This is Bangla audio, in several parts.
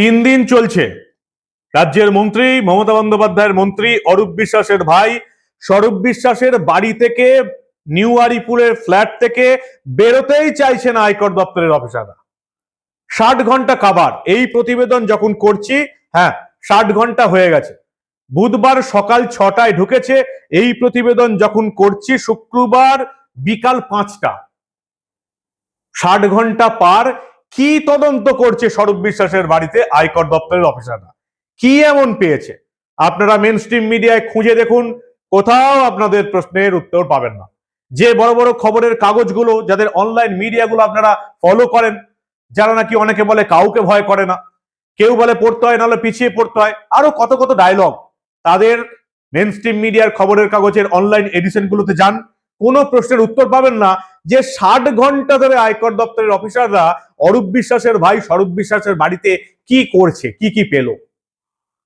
তিন দিন চলছে। রাজ্যের মন্ত্রী, মমতা বন্দ্যোপাধ্যায়ের মন্ত্রী অরূপ বিশ্বাসের ভাই। স্বরূপ বিশ্বাসের বাড়ি থেকে নিউ আলিপুরের ফ্ল্যাট থেকে বেরোতেই চাইছে না আয়কর দপ্তরের অফিসাররা। ষাট ঘণ্টা কাবার এই প্রতিবেদন যখন করছি হ্যাঁ ষাট ঘণ্টা হয়ে গেছে। বুধবার সকাল ছটায় ঢুকেছে। এই প্রতিবেদন যখন করছি, শুক্রবার বিকাল পাঁচটা। ষাট ঘণ্টা পার। কি তদন্ত করছে স্বরূপ বিশ্বাসের বাড়িতে আয়কর দপ্তরের অফিসাররা? কি এমন পেয়েছে? আপনারা মেন স্ট্রিম মিডিয়ায় খুঁজে দেখুন, কোথাও আপনাদের প্রশ্নের উত্তর পাবেন না। যে বড় বড় খবরের কাগজগুলো, যাদের অনলাইন মিডিয়াগুলো আপনারা ফলো করেন, যারা নাকি অনেকে বলে কাউকে ভয় করে না, কেউ বলে পড়তে হয়, নাহলে পিছিয়ে পড়তে হয়, আরও কত কত ডায়লগ তাদের মেন স্ট্রিম মিডিয়ার খবরের কাগজের অনলাইন এডিশনগুলোতে যান কোনো প্রশ্নের উত্তর পাবেন না। যে ষাট ঘণ্টা ধরে আয়কর দপ্তরের অফিসাররা অরূপ বিশ্বাসের ভাই স্বরূপ বিশ্বাসের বাড়িতে কি করছে, কি কি পেল?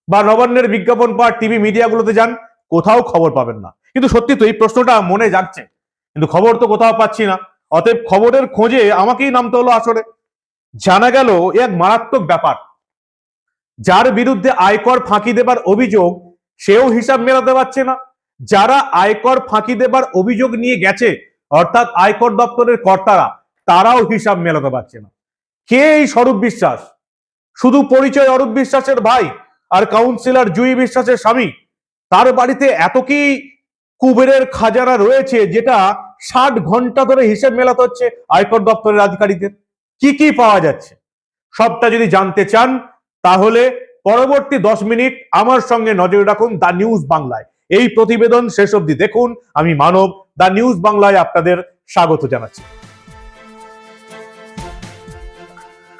বা নবান্নের বিজ্ঞাপন পাওয়ার টিভি মিডিয়াগুলোতে যান, কোথাও খবর পাবেন না। কিন্তু সত্যি তো এই প্রশ্নটা মনে যাচ্ছে কিন্তু খবর তো কোথাও পাচ্ছি না। অতএব খবরের খোঁজে আমাকেই নামতে হলো আসলে জানা গেল এক মারাত্মক ব্যাপার। যার বিরুদ্ধে আয়কর ফাঁকি দেবার অভিযোগ, সেও হিসাব মেলাতে পারছে না। যারা আয়কর ফাঁকি দেবার অভিযোগ নিয়ে গেছে, অর্থাৎ আয়কর দপ্তরের কর্তারা, তারাও হিসাব মেলাতে পারছে না। কে এই স্বরূপ বিশ্বাস? শুধু পরিচয় অরূপ বিশ্বাসের ভাই আর কাউন্সিলর জুই বিশ্বাসের স্বামী? তার বাড়িতে এত কি কুবেরের খাজানা রয়েছে, যেটা ষাট ঘণ্টা ধরে হিসেব মেলাতে হচ্ছে আয়কর দপ্তরের আধিকারিকদের? কি কি পাওয়া যাচ্ছে? সবটা যদি জানতে চান, তাহলে পরবর্তী দশ মিনিট আমার সঙ্গে নজরে রাখুন দ্য নিউজ বাংলায়। এই প্রতিবেদন শেষ অবধি দেখুন। আমি মানব, দ্য নিউজ বাংলায় আপনাদের স্বাগত জানাচ্ছি।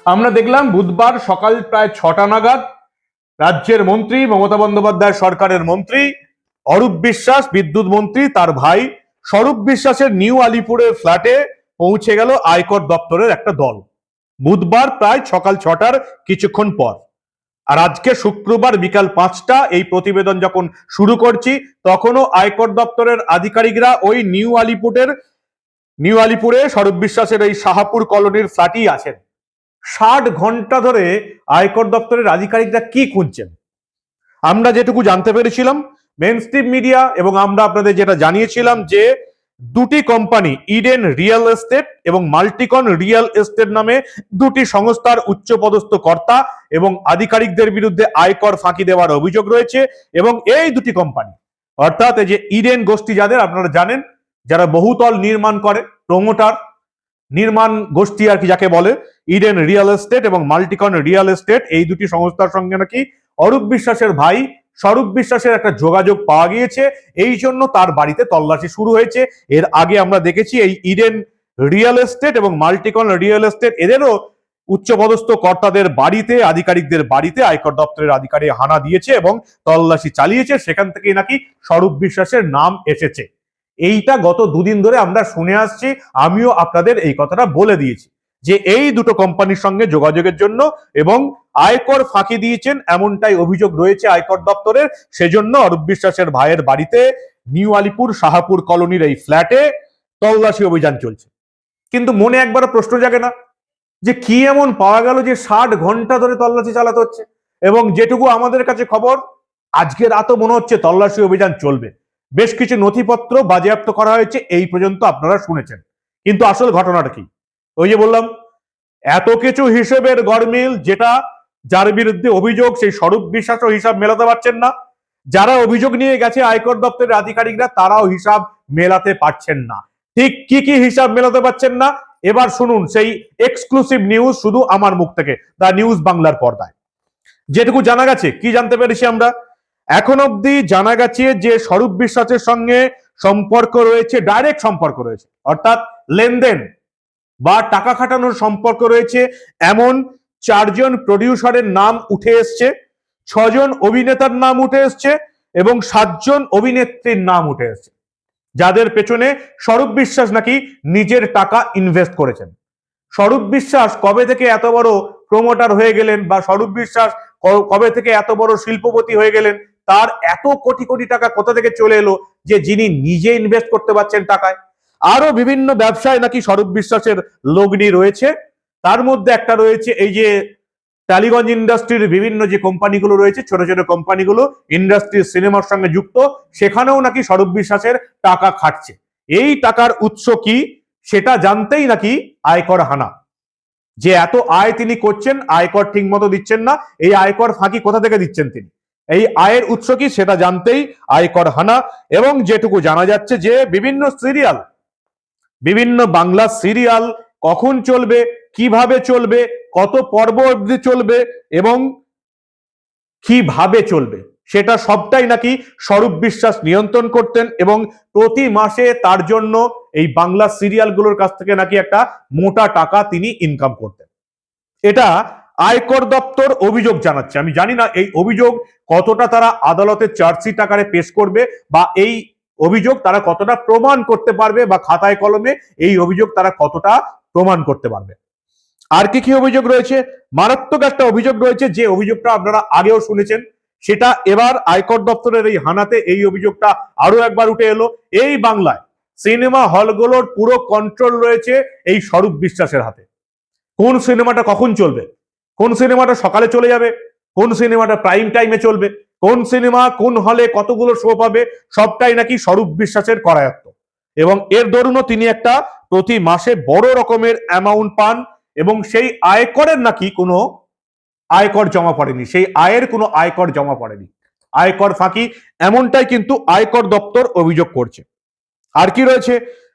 আমরা দেখলাম বুধবার সকাল প্রায় ছটা নাগাদ রাজ্যের মন্ত্রী মমতা বন্দ্যোপাধ্যায় সরকারের মন্ত্রী অরূপ বিশ্বাস, বিদ্যুৎ মন্ত্রী তার ভাই স্বরূপ বিশ্বাসের নিউ আলিপুরের ফ্ল্যাটে পৌঁছে গেল আয়কর দপ্তরের একটা দল। বুধবার প্রায় সকাল ছটার কিছুক্ষণ পর। আর আজকে শুক্রবার বিকাল পাঁচটা এই প্রতিবেদন যখন শুরু করছি, তখনও আয়কর দপ্তরের আধিকারিকরা ওই নিউ আলিপুরের, নিউ আলিপুরে স্বরূপ বিশ্বাসের এই শাহাপুর কলোনির ফ্ল্যাটই আছেন। ষাট ঘণ্টা ধরে আয়কর দপ্তরের আধিকারিকরা কি খুঁজছেন? আমরা যেটুকু জানতে পেরেছিলাম মেন মিডিয়া এবং আমরা আপনাদের যেটা জানিয়েছিলাম যে দুটি কোম্পানি ইডেন রিয়েল এস্টেট এবং মাল্টিকন রিয়েল এস্টেট নামে দুটি সংস্থার উচ্চপদস্থ কর্তা এবং আধিকারিকদের বিরুদ্ধে আয়কর ফাঁকি দেওয়ার অভিযোগ রয়েছে এবং এই দুটি কোম্পানি, অর্থাৎ এই যে ইডেন গোষ্ঠী যাদের, আপনারা জানেন, যারা বহুতল নির্মাণ করে প্রমোটার নির্মাণ গোষ্ঠী আর কি যাকে বলে ইডেন রিয়েল এস্টেট এবং মাল্টিকন রিয়েল এস্টেট এই দুটি সংস্থার সঙ্গে নাকি অরূপ বিশ্বাসের ভাই স্বরূপ বিশ্বাসের একটা যোগাযোগ পাওয়া গিয়েছে। এই জন্য তার বাড়িতে তল্লাশি শুরু হয়েছে। এর আগে আমরা দেখেছি এই ইডেন রিয়েল এস্টেট এবং মাল্টিকন রিয়েল এস্টেট, এদেরও উচ্চপদস্থ কর্তাদের বাড়িতে, আধিকারিকদের বাড়িতে, আয়কর দপ্তরের আধিকারিক হানা দিয়েছে এবং তল্লাশি চালিয়েছে। সেখান থেকে নাকি স্বরূপ বিশ্বাসের নাম এসেছে। এইটা গত দুদিন ধরে আমরা শুনে আসছি, আমিও আপনাদের এই কথাটা বলে দিয়েছি। যে এই দুটো কোম্পানির সঙ্গে যোগাযোগের জন্য এবং আয়কর ফাঁকি দিয়েছেন এমনটাই অভিযোগ রয়েছে আয়কর দপ্তরের। সেজন্য অরূপ বিশ্বাসের ভাইয়ের বাড়িতে নিউ আলিপুর শাহাপুর কলোনির এই ফ্ল্যাটে তল্লাশি অভিযান চলছে। কিন্তু মনে একবারও প্রশ্ন জাগে না যে কি এমন পাওয়া গেল যে ষাট ঘণ্টা ধরে তল্লাশি চালাতে হচ্ছে? এবং যেটুকু আমাদের কাছে খবর, আজকে রাতও মনে হচ্ছে তল্লাশি অভিযান চলবে। বেশ কিছু নথিপত্র বাজেয়াপ্ত করা হয়েছে, এই পর্যন্ত আপনারা শুনেছেন। কিন্তু আসল ঘটনাটা কি? ওই যে বললাম, এত কিছু হিসেবের গরমিল যেটা যার বিরুদ্ধে অভিযোগ, সেই স্বরূপ বিশ্বাসও হিসাব মেলাতে পারছেন না। যারা অভিযোগ নিয়ে গেছে আয়কর দপ্তরের আধিকারিকরা, তারাও হিসাব মেলাতে পারছেন না। ঠিক কি কি হিসাব মেলাতে পারছেন না, এবার শুনুন সেই এক্সক্লুসিভ নিউজ শুধু আমার মুখ থেকে, দা নিউজ বাংলার পর্দায়। যেটুকু জানা গেছে, কি জানতে পেরেছি আমরা? এখন অবধি জানা গেছে যে স্বরূপ বিশ্বাসের সঙ্গে সম্পর্ক রয়েছে ডাইরেক্ট সম্পর্ক রয়েছে, অর্থাৎ লেনদেন। বা টাকা খাটানোর সম্পর্ক রয়েছে, এমন চারজন প্রডিউসারের নাম উঠে এসছে, ছজন অভিনেতার নাম উঠে এসছে এবং সাতজন অভিনেত্রীর নাম উঠে এসছে, যাদের পেছনে স্বরূপ বিশ্বাস নাকি নিজের টাকা ইনভেস্ট করেছেন। স্বরূপ বিশ্বাস কবে থেকে এত বড় প্রমোটার হয়ে গেলেন বা স্বরূপ বিশ্বাস কবে থেকে এত বড় শিল্পপতি হয়ে গেলেন, তার এত কোটি কোটি টাকা কোথা থেকে চলে এলো যে যিনি নিজে ইনভেস্ট করতে পারছেন টাকায়? আরও বিভিন্ন ব্যবসায় নাকি স্বরূপ বিশ্বাসের লগ্নি রয়েছে। তার মধ্যে একটা রয়েছে এই যে টালিগঞ্জ ইন্ডাস্ট্রির বিভিন্ন যে কোম্পানিগুলো রয়েছে, ছোট ছোট কোম্পানিগুলো ইন্ডাস্ট্রির সিনেমার সঙ্গে যুক্ত, সেখানেও নাকি স্বরূপ বিশ্বাসের টাকা খাটছে। এই টাকার উৎস কি? সেটা জানতেই নাকি আয়কর হানা। যে এত আয় তিনি করছেন, আয়কর ঠিক মতো দিচ্ছেন না, এই আয়কর ফাঁকি কোথা থেকে দিচ্ছেন তিনি? এই আয়ের উৎস কি? সেটা জানতেই আয়কর হানা। এবং যেটুকু জানা যাচ্ছে যে বিভিন্ন সিরিয়াল বিভিন্ন বাংলা সিরিয়াল কখন চলবে, কীভাবে চলবে, কত পর্ব অবধি চলবে এবং কীভাবে চলবে, সেটা সবটাই নাকি স্বরূপ বিশ্বাস নিয়ন্ত্রণ করতেন এবং প্রতি মাসে তার জন্য এই বাংলা সিরিয়ালগুলোর কাছ থেকে নাকি একটা মোটা টাকা তিনি ইনকাম করতেন। এটা আয়কর দপ্তর অভিযোগ জানাচ্ছে। আমি জানি না এই অভিযোগ কতটা তারা আদালতে চার্জশিট আকারে পেশ করবে বা এই অভিযোগ তারা কতটা প্রমাণ করতে পারবে বা খাতায় কলমে এই অভিযোগ তারা কতটা প্রমাণ করতে পারবে? আর কি কি অভিযোগ রয়েছে? মারাত্মক একটা অভিযোগ রয়েছে, যে অভিযোগটা আপনারা আগেও শুনেছেন। সেটা এবার আয়কর দপ্তরের এই হানাতে এই অভিযোগটা আরও একবার উঠে এলো। এই বাংলায় সিনেমা হলগুলোর পুরো কন্ট্রোল রয়েছে এই স্বরূপ বিশ্বাসের হাতে। কোন সিনেমাটা কখন চলবে? কোন সিনেমাটা সকালে চলে যাবে? কোন সিনেমাটা প্রাইম টাইমে চলবে? কোন সিনেমা কোন হলে কতগুলো শো পাবে, সবটাই নাকি স্বরূপ বিশ্বাসের করায়ত্ত। এবং এর দরুনও তিনি একটা প্রতি মাসে বড় রকমের অ্যামাউন্ট পান এবং সেই আয়করের নাকি কোনো আয়কর জমা পড়েনি, সেই আয়ের কোনো আয়কর জমা পড়েনি। আয়কর ফাঁকি এমনটাই কিন্তু আয়কর দপ্তর অভিযোগ করছে। আর কি রয়েছে?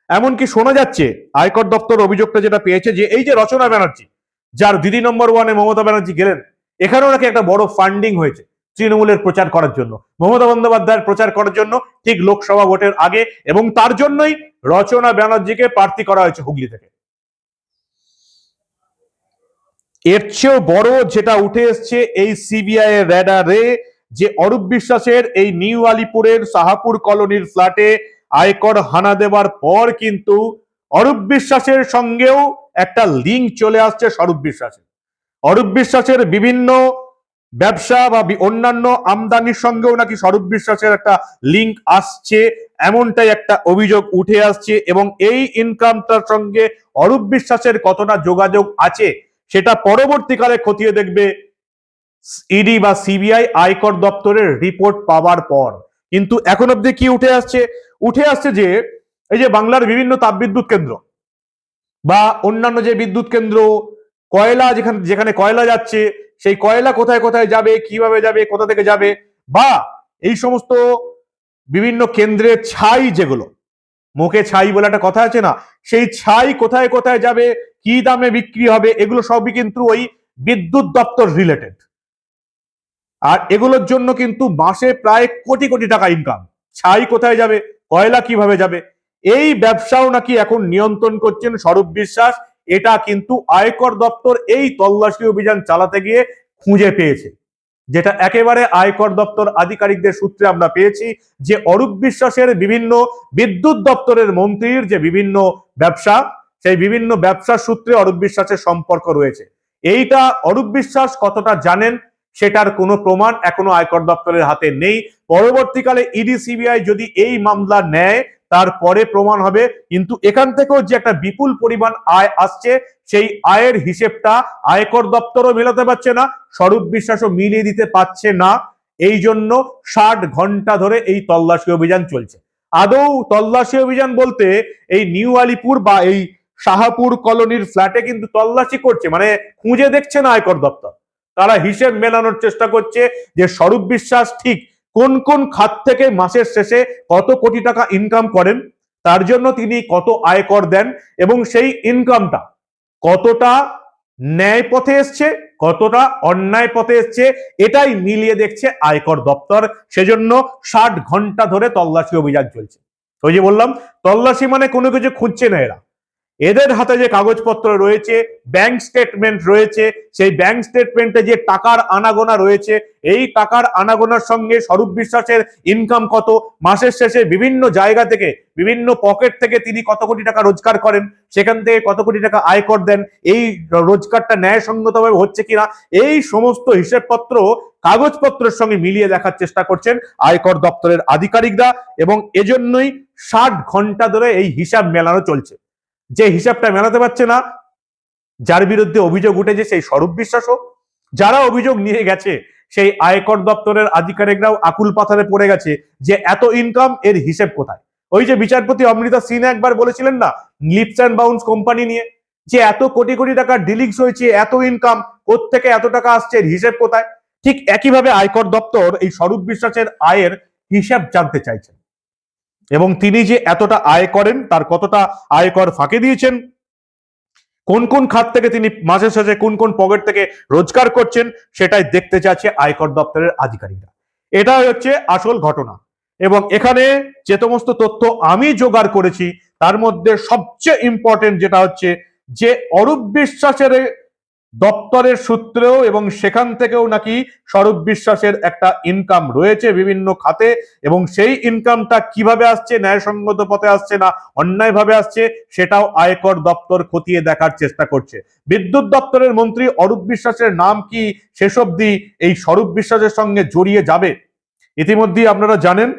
এমনকি শোনা যাচ্ছে আয়কর দপ্তর অভিযোগটা যেটা পেয়েছে যে এই যে রচনা ব্যানার্জি, যার দিদি নম্বর ওয়ানে মমতা ব্যানার্জি গেলেন, এখানেও নাকি একটা বড় ফান্ডিং হয়েছে। তৃণমূলের প্রচার করার জন্য, মমতা বন্দ্যোপাধ্যায়ের প্রচার করার জন্য ঠিক লোকসভা ভোটের আগে এবং তার জন্যই রচনা ব্যানার্জিকে প্রার্থী করা হয়েছে হুগলি থেকে। এর চেয়েও বড় যেটা উঠে এসছে এই সিবিআই এর র্যাডারে যে অরূপ বিশ্বাসের এই নিউ আলিপুরের সাহাপুর কলোনির ফ্ল্যাটে আয়কর হানা দেওয়ার পর কিন্তু অরূপ বিশ্বাসের সঙ্গেও একটা লিঙ্ক চলে আসছে স্বরূপ বিশ্বাসের। অরূপ বিশ্বাসের বিভিন্ন ব্যবসা বা অন্যান্য আমদানির সঙ্গেও নাকি স্বরূপ বিশ্বাসের একটা লিঙ্ক আসছে, এমনটাই একটা অভিযোগ উঠে আসছে এবং এই ইনকামটার সঙ্গে অরূপ বিশ্বাসের কতটা যোগাযোগ আছে, সেটা পরবর্তীকালে খতিয়ে দেখবে ইডি বা সিবিআই আয়কর দপ্তরের রিপোর্ট পাওয়ার পর। কিন্তু এখন অব্দি কি উঠে আসছে? উঠে আসছে যে, এই যে বাংলার বিভিন্ন তাপবিদ্যুৎ কেন্দ্র বা অন্যান্য যে বিদ্যুৎ কেন্দ্র, কয়লা যেখানে যেখানে কয়লা যাচ্ছে সেই কয়লা কোথায় কোথায় যাবে, কীভাবে যাবে, কোথা থেকে যাবে, বা এই সমস্ত বিভিন্ন কেন্দ্রের ছাই যেগুলো, মুখে ছাই বলে একটা কথা আছে না, সেই ছাই কোথায় কোথায় যাবে, কি দামে বিক্রি হবে, এগুলো সবই কিন্তু ওই বিদ্যুৎ দপ্তর রিলেটেড আর এগুলোর জন্য কিন্তু মাসে প্রায় কোটি কোটি টাকা ইনকাম ছাই কোথায় যাবে, কয়লা কীভাবে যাবে, এই ব্যবসাও নাকি এখন নিয়ন্ত্রণ করছেন স্বরূপ বিশ্বাস এটা কিন্তু আয়কর দপ্তর এই তল্লাশি অভিযান চালাতে গিয়ে খুঁজে পেয়েছে। যেটা একেবারে আয়কর দপ্তর আধিকারিকদের সূত্রে আমরা পেয়েছি যে অরূপ বিশ্বাসের বিভিন্ন বিদ্যুৎ দপ্তরের মন্ত্রীর যে বিভিন্ন ব্যবসা, সেই বিভিন্ন ব্যবসার সূত্রে অরূপ বিশ্বাসের সম্পর্ক রয়েছে। এইটা অরূপ বিশ্বাস কতটা জানেন সেটার কোনো প্রমাণ এখনও আয়কর দপ্তরের হাতে নেই। পরবর্তীকালে ইডি, সিবিআই যদি এই মামলা নেয় তারপরে প্রমাণ হবে। কিন্তু এখান থেকেও যে একটা বিপুল পরিমাণ আয় আসছে, সেই আয়ের হিসেবটা আয়কর দপ্তরও মেলাতে পারছে না, স্বরূপ বিশ্বাসও মিলিয়ে দিতে পারছে না। এই জন্য ষাট ঘণ্টা ধরে এই তল্লাশি অভিযান চলছে। আদৌ তল্লাশি অভিযান বলতে এই নিউ আলিপুর বা এই শাহাপুর কলোনির ফ্ল্যাটে কিন্তু তল্লাশি করছে মানে খুঁজে দেখছে না আয়কর দপ্তর। তারা হিসেব মেলানোর চেষ্টা করছে যে স্বরূপ বিশ্বাস ঠিক কোন কোন খাত থেকে মাসের শেষে কত কোটি টাকা ইনকাম করেন, তার জন্য তিনি কত আয়কর দেন এবং সেই ইনকামটা কতটা ন্যায় পথে এসছে, কতটা অন্যায় পথে এসছে, এটাই মিলিয়ে দেখছে আয়কর দপ্তর। সেজন্য ষাট ঘণ্টা ধরে তল্লাশি অভিযান চলছে। ওই যে বললাম, তল্লাশি মানে কোনো কিছু খুঁজছে না এরা। এদের হাতে যে কাগজপত্র রয়েছে ব্যাংক স্টেটমেন্ট রয়েছে, সেই ব্যাংক স্টেটমেন্টে যে টাকার আনাগোনা রয়েছে, এই টাকার আনাগোনার সঙ্গে স্বরূপ বিশ্বাসের ইনকাম কত, মাসের শেষে বিভিন্ন জায়গা থেকে, বিভিন্ন পকেট থেকে তিনি কত কোটি টাকা রোজগার করেন, সেখান থেকে কত কোটি টাকা আয়কর দেন, এই রোজগারটা ন্যায়সঙ্গতভাবে হচ্ছে কিনা, এই সমস্ত হিসেবপত্র কাগজপত্রের সঙ্গে মিলিয়ে দেখার চেষ্টা করছেন আয়কর দপ্তরের আধিকারিকরা এবং এজন্যই ষাট ঘণ্টা ধরে এই হিসাব মেলানো চলছে। যে হিসাবটা মেলাতে পারছে না, যার বিরুদ্ধে অভিযোগ উঠেছে সেই স্বরূপ বিশ্বাসও, যারা অভিযোগ নিয়ে গেছে, সেই আয়কর দপ্তরের আধিকারিকরাও আকুল পাথারে পড়ে গেছে যে এত ইনকাম এর হিসেব কোথায়? ওই যে বিচারপতি অমৃতা সিনহা একবার বলেছিলেন না লিপস অ্যান্ড বাউন্স কোম্পানি নিয়ে, যে এত কোটি কোটি টাকার ডিলিংস হয়েছে, এত ইনকাম থেকে এত টাকা আসছে, এর হিসেব কোথায়? ঠিক একইভাবে আয়কর দপ্তর এই স্বরূপ বিশ্বাসের আয়ের হিসাব জানতে চাইছেন এবং তিনি যে এতটা আয় করেন, তার কতটা আয়কর ফাঁকে দিয়েছেন? কোন কোন খাত থেকে তিনি মাঝে সাঝে কোন কোন পকেট থেকে রোজগার করছেন, সেটাই দেখতে চাচ্ছে আয়কর দপ্তরের আধিকারিকরা। এটাই হচ্ছে আসল ঘটনা। এবং এখানে যে সমস্ত তথ্য আমি জোগাড় করেছি, তার মধ্যে সবচেয়ে ইম্পর্টেন্ট যেটা হচ্ছে যে অরূপ বিশ্বাসের দপ্তরের সূত্রেও এবং সেখান থেকেও নাকি স্বরূপ বিশ্বাসের একটা ইনকাম রয়েছে বিভিন্ন খাতে এবং সেই ইনকামটা কীভাবে আসছে, ন্যায়সঙ্গত পথে আসছে না, অন্যায়ভাবে আসছে, সেটাও আয়কর দপ্তর খতিয়ে দেখার চেষ্টা করছে। বিদ্যুৎ দপ্তরের মন্ত্রী অরূপ বিশ্বাসের নাম কি শেষ অবধি এই স্বরূপ বিশ্বাসের সঙ্গে জড়িয়ে যাবে? ইতিমধ্যেই আপনারা জানেন,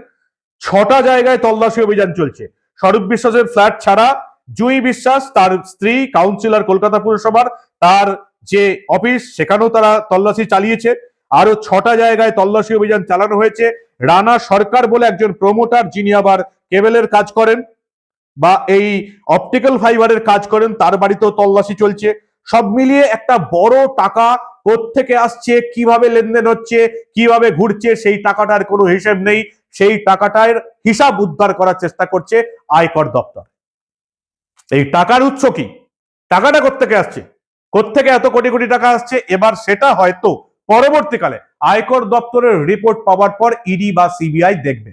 ছটা জায়গায় তল্লাশি অভিযান চলছে। স্বরূপ বিশ্বাসের ফ্ল্যাট ছাড়া জুই বিশ্বাস, তার স্ত্রী কাউন্সিলর কলকাতা পুরসভার, তার যে অফিস, সেখানেও তারা তল্লাশি চালিয়েছে। আরও ছটা জায়গায় তল্লাশি অভিযান চালানো হয়েছে। রানা সরকার বলে একজন প্রমোটার যিনি আবার কেবেলের কাজ করেন বা এই অপটিক্যাল ফাইবারের কাজ করেন, তার বাড়িতেও তল্লাশি চলছে। সব মিলিয়ে একটা বড় টাকা থেকে আসছে, কীভাবে লেনদেন হচ্ছে, কীভাবে ঘুরছে, সেই টাকাটার কোনো হিসেব নেই। সেই টাকাটার হিসাব উদ্ধার করার চেষ্টা করছে আয়কর দপ্তর। এই টাকার উৎস কি? টাকাটা কোত্থেকে আসছে? কোত্থেকে এত কোটি কোটি টাকা আসছে? এবার সেটা হয়তো পরবর্তীকালে আয়কর দপ্তরের রিপোর্ট পাওয়ার পর ইডি বা সিবিআই দেখবে।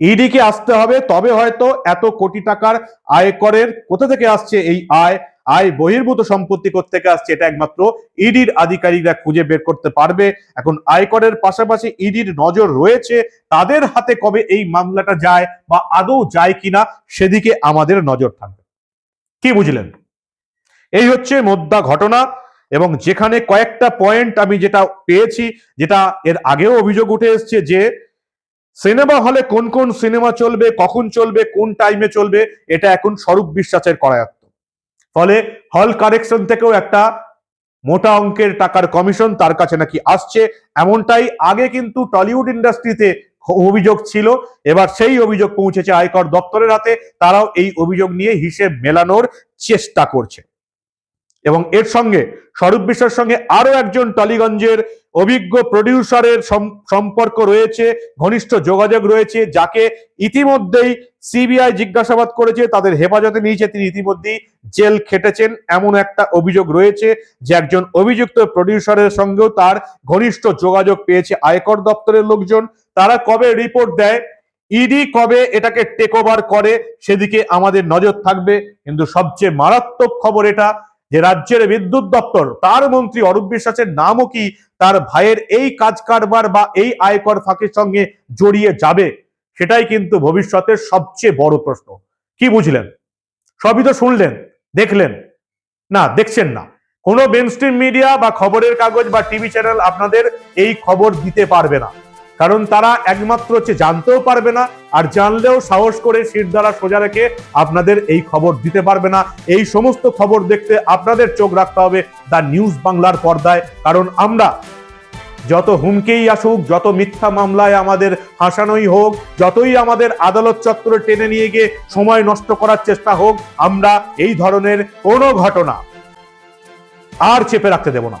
ইডি কে আসতে হবে, তবে হয়তো এত কোটি টাকার আয়করের কোথা থেকে আসছে এই আয়? আয় বহির্ভূত সম্পত্তি থেকে আসছে? এটা একমাত্র ইডির আধিকারিকরা খুঁজে বের করতে পারবে। এখন আয়করের পাশাপাশি ইডির নজর রয়েছে। তাদের হাতে কবে এই মামলাটা যায় বা আদৌ যায় কিনা, সেদিকে আমাদের নজর থাকবে। কি বুঝলেন? এই হচ্ছে মোদ্দা ঘটনা এবং যেখানে কয়েকটা পয়েন্ট আমি যেটা পেয়েছি, যেটা এর আগেও অভিযোগ উঠে এসছে যে, সিনেমা হলে কোন কোন সিনেমা চলবে, কখন চলবে, কোন টাইমে চলবে, এটা এখন স্বরূপ বিশ্বাসের করায়ত্ত। ফলে হল কারেকশন থেকেও একটা মোটা অঙ্কের টাকার কমিশন তার কাছে নাকি আসছে। এমনটাই আগে কিন্তু টলিউড ইন্ডাস্ট্রিতে অভিযোগ ছিল। এবার সেই অভিযোগ পৌঁছেছে আয়কর দপ্তরের হাতে। তারাও এই অভিযোগ নিয়ে হিসেব মেলানোর চেষ্টা করছে। এবং এর সঙ্গে স্বরূপ বিশ্বাসের সঙ্গে আরও একজন টালিগঞ্জের অভিজ্ঞ প্রডিউসারের সম্পর্ক রয়েছে, ঘনিষ্ঠ যোগাযোগ রয়েছে, যাকে ইতিমধ্যেই সিবিআই জিজ্ঞাসাবাদ করেছে, তাদের হেফাজতে নিয়েছে, তিনি ইতিমধ্যেই জেল খেটেছেন, এমন একটা অভিযোগ রয়েছে যে একজন অভিযুক্ত প্রডিউসারের সঙ্গেও তার ঘনিষ্ঠ যোগাযোগ পেয়েছে আয়কর দপ্তরের লোকজন। তারা কবে রিপোর্ট দেয়? ইডি কবে এটাকে টেক ওভার করে? সেদিকে আমাদের নজর থাকবে, কিন্তু সবচেয়ে মারাত্মক খবর এটা যে রাজ্যের বিদ্যুৎ দপ্তর, তার মন্ত্রী অরূপ বিশ্বাসের নামও কি তার ভাইয়ের এই কাজ কারবার বা এই আয়কর ফাঁকের সঙ্গে জড়িয়ে যাবে? সেটাই কিন্তু ভবিষ্যতের সবচেয়ে বড় প্রশ্ন। কি বুঝলেন? সবই তো শুনলেন, দেখলেন। না, দেখছেন না। কোনো মেনস্ট্রিম মিডিয়া বা খবরের কাগজ বা টিভি চ্যানেল আপনাদের এই খবর দিতে পারবে না। কারণ তারা একমাত্র হচ্ছে জানতেও পারবে না আর জানলেও সাহস করে শির দ্বারা সোজা রেখে আপনাদের এই খবর দিতে পারবে না। এই সমস্ত খবর দেখতে আপনাদের চোখ রাখতে হবে দ্য নিউজ বাংলার পর্দায়। কারণ আমরা যত হুমকেই আসুক, যত মিথ্যা মামলায় আমাদের হাসানোই হোক, যতই আমাদের আদালত চত্বরে টেনে নিয়ে গিয়ে সময় নষ্ট করার চেষ্টা হোক, আমরা এই ধরনের কোনো ঘটনা আর চেপে রাখতে দেব না।